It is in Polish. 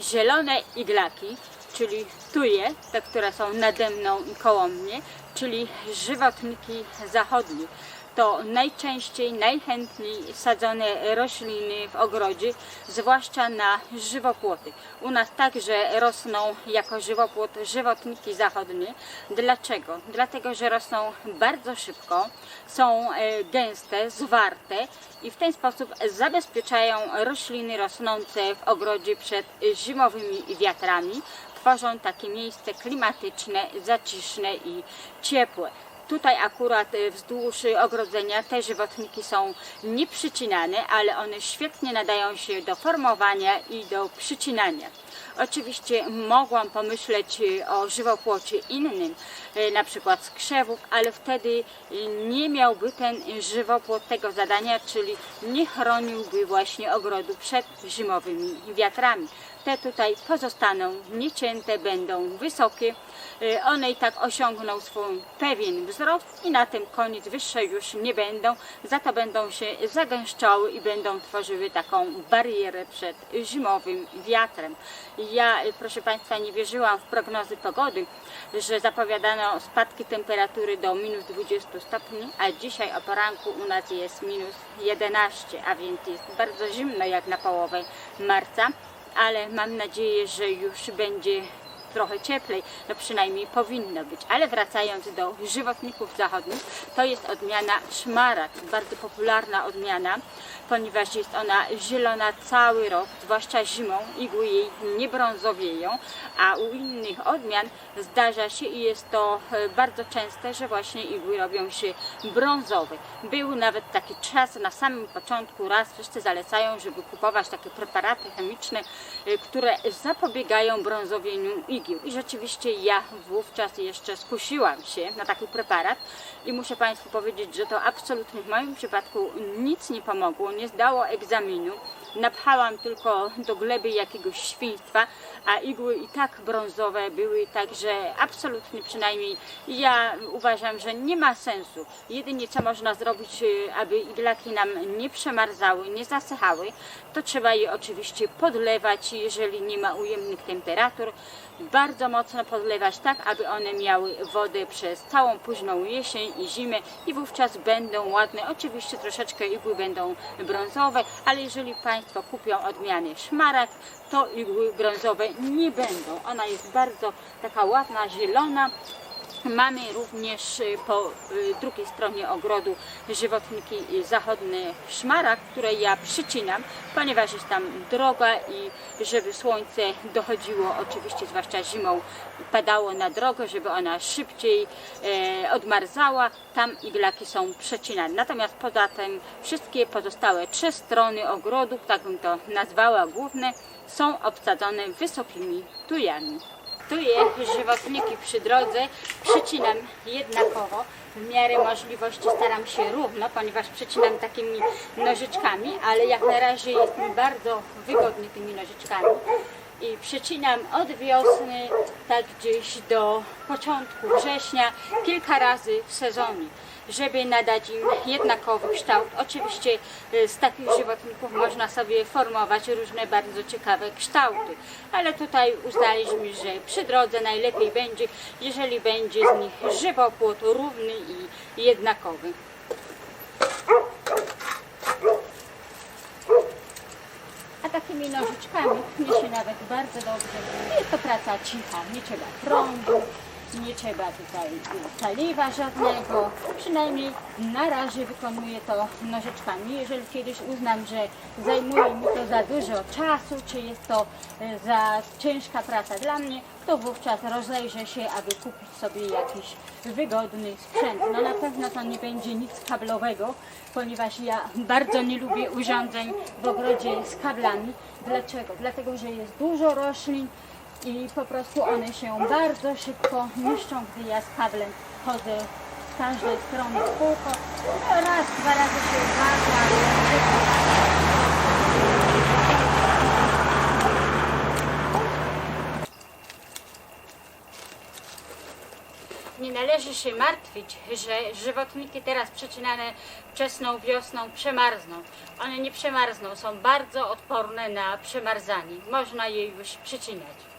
zielone iglaki, czyli tuje, te, które są nade mną i koło mnie, czyli żywotniki zachodnie. To najczęściej, najchętniej sadzone rośliny w ogrodzie, zwłaszcza na żywopłoty. U nas także rosną jako żywopłot żywotniki zachodnie. Dlaczego? Dlatego, że rosną bardzo szybko, są e, gęste, zwarte i w ten sposób zabezpieczają rośliny rosnące w ogrodzie przed zimowymi wiatrami. Tworzą takie miejsce klimatyczne, zaciszne i ciepłe. Tutaj akurat y, wzdłuż ogrodzenia te żywotniki są nieprzycinane, ale one świetnie nadają się do formowania i do przycinania. Oczywiście mogłam pomyśleć y, o żywopłocie innym, y, na przykład z krzewów, ale wtedy nie miałby ten żywopłot tego zadania, czyli nie chroniłby właśnie ogrodu przed zimowymi wiatrami. Te tutaj pozostaną niecięte, będą wysokie. Y, One i tak osiągną swój pewien wzrost i na tym koniec wyższe już nie będą. Za to będą się zagęszczały i będą tworzyły taką barierę przed zimowym wiatrem. Ja, y, proszę Państwa, nie wierzyłam w prognozy pogody, że zapowiadano spadki temperatury do minus 20 stopni, a dzisiaj o poranku u nas jest minus 11, a więc jest bardzo zimno jak na połowę marca ale mam nadzieję, że już będzie trochę cieplej, no przynajmniej powinno być. Ale wracając do żywotników zachodnich, to jest odmiana szmarak, bardzo popularna odmiana, ponieważ jest ona zielona cały rok, zwłaszcza zimą, igły jej nie brązowieją, a u innych odmian zdarza się i jest to e, bardzo częste, że właśnie igły robią się brązowe. Był nawet taki czas na samym początku, raz wszyscy zalecają, żeby kupować takie preparaty chemiczne, e, które zapobiegają brązowieniu igieł. I rzeczywiście ja wówczas jeszcze skusiłam się na taki preparat i muszę Państwu powiedzieć, że to absolutnie w moim przypadku nic nie pomogło, nie zdało egzaminu. Napchałam tylko do gleby jakiegoś świństwa, a igły i tak brązowe były, także absolutnie przynajmniej ja uważam, że nie ma sensu. Jedynie co można zrobić, y, aby iglaki nam nie przemarzały, nie zasychały, to trzeba je oczywiście podlewać, jeżeli nie ma ujemnych temperatur. Bardzo mocno podlewać tak, aby one miały wodę przez całą późną jesień i zimę i wówczas będą ładne. Oczywiście troszeczkę igły będą brązowe, ale jeżeli Państwo kupią odmiany szmarak, to igły brązowe nie będą. Ona jest bardzo taka ładna, zielona. Mamy również y, po y, drugiej stronie ogrodu żywotniki zachodnie szmarak, które ja przycinam, ponieważ jest tam droga i żeby słońce dochodziło, oczywiście zwłaszcza zimą, padało na drogę, żeby ona szybciej e, odmarzała, tam iglaki są przecinane. Natomiast poza tym wszystkie pozostałe trzy strony ogrodu, tak bym to nazwała główne, są obsadzone wysokimi tujami. Tu jest żywotniki przy drodze, przycinam jednakowo. W miarę możliwości staram się równo, ponieważ przycinam takimi nożyczkami, ale jak na razie jest mi bardzo wygodnie tymi nożyczkami. I przycinam od wiosny, tak gdzieś do początku września, kilka razy w sezonie żeby nadać im jednakowy kształt. Oczywiście y, z takich żywotników można sobie formować różne bardzo ciekawe kształty, ale tutaj uznaliśmy, że przy drodze najlepiej będzie, jeżeli będzie z nich żywopłot równy i jednakowy. A takimi nożyczkami tnie się nawet bardzo dobrze. Jest to praca cicha, nie trzeba prądu, nie trzeba tutaj paliwa żadnego. Przynajmniej na razie wykonuję to nożyczkami. Jeżeli kiedyś uznam, że zajmuje mi to za dużo czasu, czy jest to e, za ciężka praca dla mnie, to wówczas rozejrzę się, aby kupić sobie jakiś wygodny sprzęt. No na pewno to nie będzie nic kablowego, ponieważ ja bardzo nie lubię urządzeń w ogrodzie z kablami. Dlaczego? Dlatego, że jest dużo roślin i po prostu one się bardzo szybko niszczą, gdy ja z kablem chodzę z każdej strony w kółko. Raz, dwa razy się uważa, nie należy się martwić, że żywotniki teraz przecinane wczesną wiosną przemarzną. One nie przemarzną, są bardzo odporne na przemarzanie. Można je już przycinać.